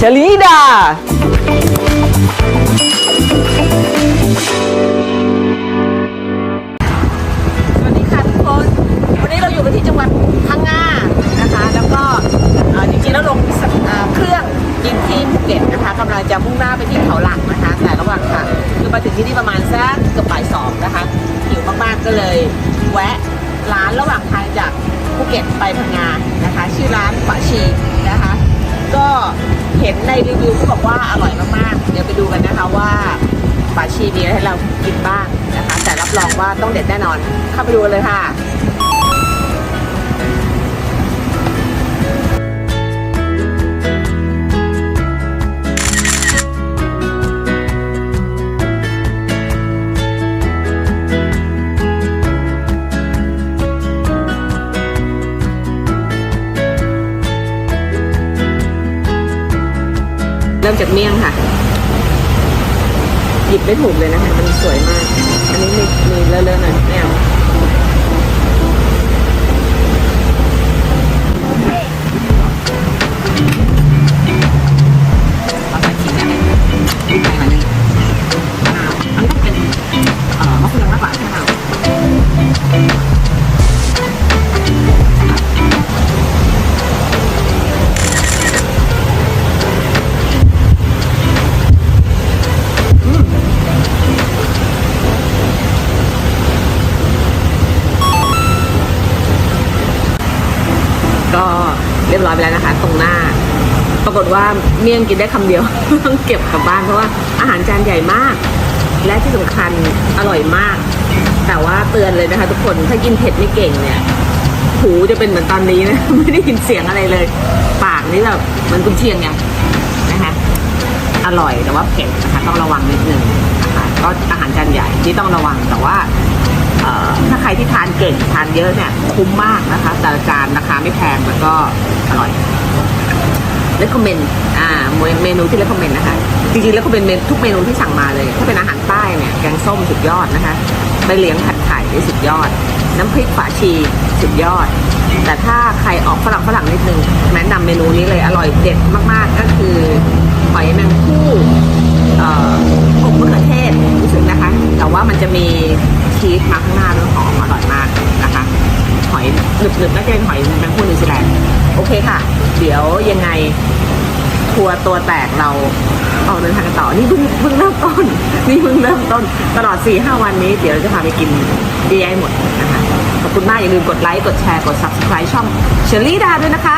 ชลีดา สวัสดีค่ะทุกคน วันนี้เราอยู่กันที่จังหวัดพังงานะคะ แล้วก็เอ่อจริงๆแล้วลงเอ่อเครื่องยินที่ภูเก็ตนะคะกำลังจะมุ่งหน้าไปที่เขาหลักนะคะ แต่ระหว่างทางคือมาถึงที่นี่ประมาณสักเกือบบ่ายสองนะคะหิวมากๆก็เลยแวะร้านระหว่างทางจากภูเก็ตไปพังงานะคะ ชื่อร้านปะชีนะคะ เห็นในรีวิวเขาบอกว่าอร่อยมากๆ เดี๋ยวไปดูกันนะคะว่าปาชีมีอะไรให้เรากินบ้างนะคะ แต่รับรองว่าต้องเด็ดแน่นอน เข้าไปดูเลยค่ะ เริ่มจากเมี่ยงค่ะ หยิบไม่ถูกเลยนะคะ มันสวยมาก อันนี้มีมีเลอะๆหน่อย ยบร้อยไปแล้วนะคะ ตรงหน้า ปรากฏว่าเมี่ยงกินได้คำเดียวต้องเก็บกลับบ้านเพราะว่าอาหารจานใหญ่มาก และที่สำคัญอร่อยมาก แต่ว่าเตือนเลยนะคะ ทุกคนถ้ากินเผ็ดไม่เก่งเนี่ยหูจะเป็นเหมือนตอนนี้นะไม่ได้ยินเสียงอะไรเลย ปากนี่แบบเหมันกุนเชียงไงนะคะอร่อยแต่ว่าเผ็ดนะคะต้องระวังนิดนึงนะคะก็อาหารจานใหญ่ที่ต้องระวังแต่ว่า ถ้าใครที่ทานเก่งทานเยอะเนี่ยคุ้มมากนะคะแต่ละจานราคาไม่แพงแล้วก็อร่อยเลคคอมเมนอ่าเมนูที่เลคคอมเมนนะคะจริงๆแล้วก็เป็นเมนูทุกเมนูที่สั่งมาเลย ถ้าเป็นอาหารใต้เนี่ยแกงส้มสุดยอดนะคะใบเลี้ยงผัดไข่สุดยอด น้ำพริกฝาชีสุดยอด แต่ถ้าใครออกฝรั่งฝรั่งนิดนึงแนะนำเมนูนี้เลยอร่อยเด็ดมากๆ ก็คือหอยแมงคู่เอ่ออบมะเขือเทศรู้สึกนะคะ แต่ว่ามันจะมี ชีสมาข้างหน้าด้วยหอมอร่อยมากนะคะ หอยหนึบๆน่าจะเป็นหอยแมงคู่นิวซีแลนด์โอเคค่ะ เดี๋ยวยังไงทัวร์ตัวแตกเราออกเดินทางกันต่อ นี่เพิ่งเพิ่งเริ่มต้น นี่เพิ่งเริ่มต้น ตลอด4ี่ห้าวันนี้ เดี๋ยวเราจะพาไปกินดีไอหมดนะคะ ขอบคุณมาก อย่าลืมกดไลค์ กดแชร์ กด subscribe ช่องเชอรี่ดาด้วยนะคะ